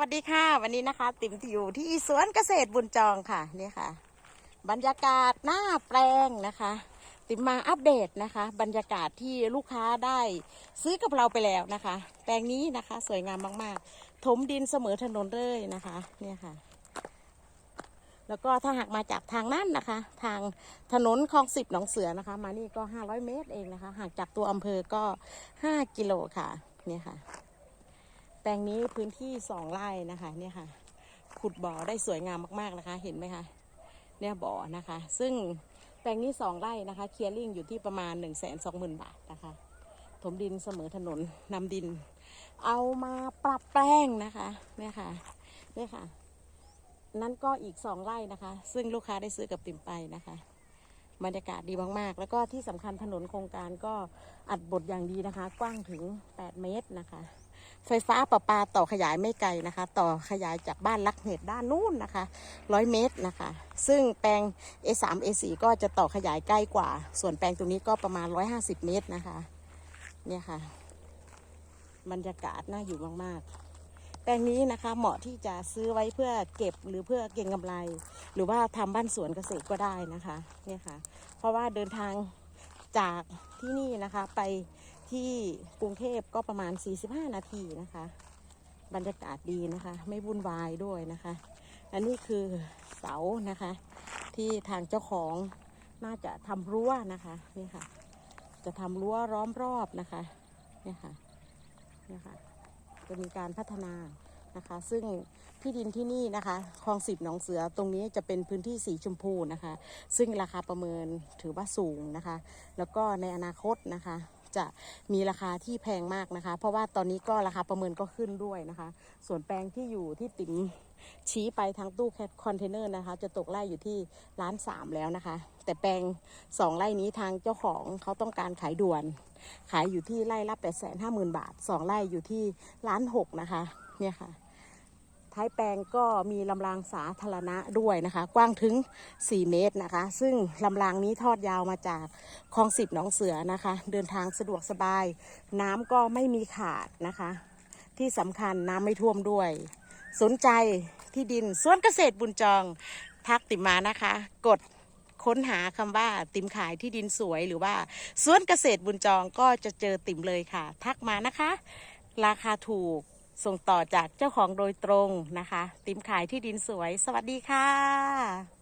วัสดีค่ะ วันนี้นะคะ ติ๋มอยู่ที่สวนเกษตรบุญจองค่ะนี่ค่ะ บรรยากาศหน้าแปลงนะคะ ติ๋มมาอัปเดตนะคะ บรรยากาศที่ลูกค้าได้ซื้อกับเราไปแล้วนะคะ แปลงนี้นะคะ สวยงามมากๆ ถมดินเสมอถนนเลยนะคะเนี่ยค่ะ แล้วก็ถ้าหากมาจากทางนั้นนะคะ ทางถนนคลองสิบหนองเสือนะคะ มานี่ก็ 500 เมตรเองนะคะห่างจากตัวอำเภอก็ 5 กิโลค่ะเนี่ยค่ะ แปลงนี้พื้นที่สองไร่นะคะเนี่ยค่ะ ขุดบ่อได้สวยงามมากๆนะคะ เห็นไหมคะเนี่ยบ่อนะคะ ซึ่งแปลงนี้สองไร่นะคะเคลียร์ลิงอยู่ที่ประมาณ1นึ่งแสนสองหมื่นบาทนะคะถมดินเสมอถนนนำดิน เอามาปรับแปลงนะคะเนี่ยค่ะเนี่ยค่ะ นั่นก็อีกสองไร่นะคะ ซึ่งลูกค้าได้ซื้อกับติ่มไปนะคะบรรยากาศดีมากๆ แล้วก็ที่สำคัญถนนโครงการก็อัดบทอย่างดีนะคะ กว้างถึง 8 เมตรนะคะ ไฟฟ้าประปาต่อขยายไม่ไกลนะคะ ต่อขยายจากบ้านลักเหตุด้านนู้นนะคะ100เมตรนะคะ ซึ่งแปลง A3 A4 ก็จะต่อขยายใกล้กว่า ส่วนแปลงตรงนี้ก็ประมาณ 150 เมตรนะคะ เนี่ยค่ะ บรรยากาศน่าอยู่มากๆ แปลงนี้นะคะเหมาะที่จะซื้อไว้เพื่อเก็บหรือเพื่อเก็งกำไร หรือว่าทำบ้านสวนเกษตรก็ได้นะคะ เนี่ยค่ะ เพราะว่าเดินทางจากที่นี่นะคะไป ที่กรุงเทพก็ประมาณ 45 นาทีนะคะ บรรยากาศดีนะคะ ไม่วุ่นวายด้วยนะคะ อันนี้คือเสานะคะ ที่ทางเจ้าของน่าจะทำรั้วนะคะนี่ค่ะ จะทำรั้วล้อมรอบนะคะนี่ค่ะนี่ค่ะจะมีการพัฒนานะคะ ซึ่งที่ดินที่นี่นะคะคลองสิบหนองเสือตรงนี้จะเป็นพื้นที่สีชมพูนะคะ ซึ่งราคาประเมินถือว่าสูงนะคะ แล้วก็ในอนาคตนะคะ จะมีราคาที่แพงมากนะคะ เพราะว่าตอนนี้ก็ราคาประเมินก็ขึ้นด้วยนะคะ ส่วนแปลงที่อยู่ที่ติ๋มชี้ไปทางตู้คอนเทนเนอร์นะคะ จะตกไร่อยู่ที่ล้านสามแล้วนะคะ แต่แปลงสองไร่นี้ทางเจ้าของเขาต้องการขายด่วน ขายอยู่ที่ไร่ละแปดแสนห้าหมื่นบาทสองไร่อยู่ที่ล้านหกนะคะ เนี่ยค่ะ ท้ายแปลงก็มีลำรางสาธารณะด้วยนะคะ กว้างถึง 4 เมตรนะคะ ซึ่งลำรางนี้ทอดยาวมาจากคลองสิบหนองเสือนะคะ เดินทางสะดวกสบาย น้ำก็ไม่มีขาดนะคะ ที่สำคัญน้ำไม่ท่วมด้วย สนใจที่ดินสวนเกษตรบุญจองทักติมมานะคะ กดค้นหาคำว่าติมขายที่ดินสวยหรือว่าสวนเกษตรบุญจองก็จะเจอติมเลยค่ะ ทักมานะคะ ราคาถูก ส่งต่อจากเจ้าของโดยตรงนะคะ ติมขายที่ดินสวย สวัสดีค่ะ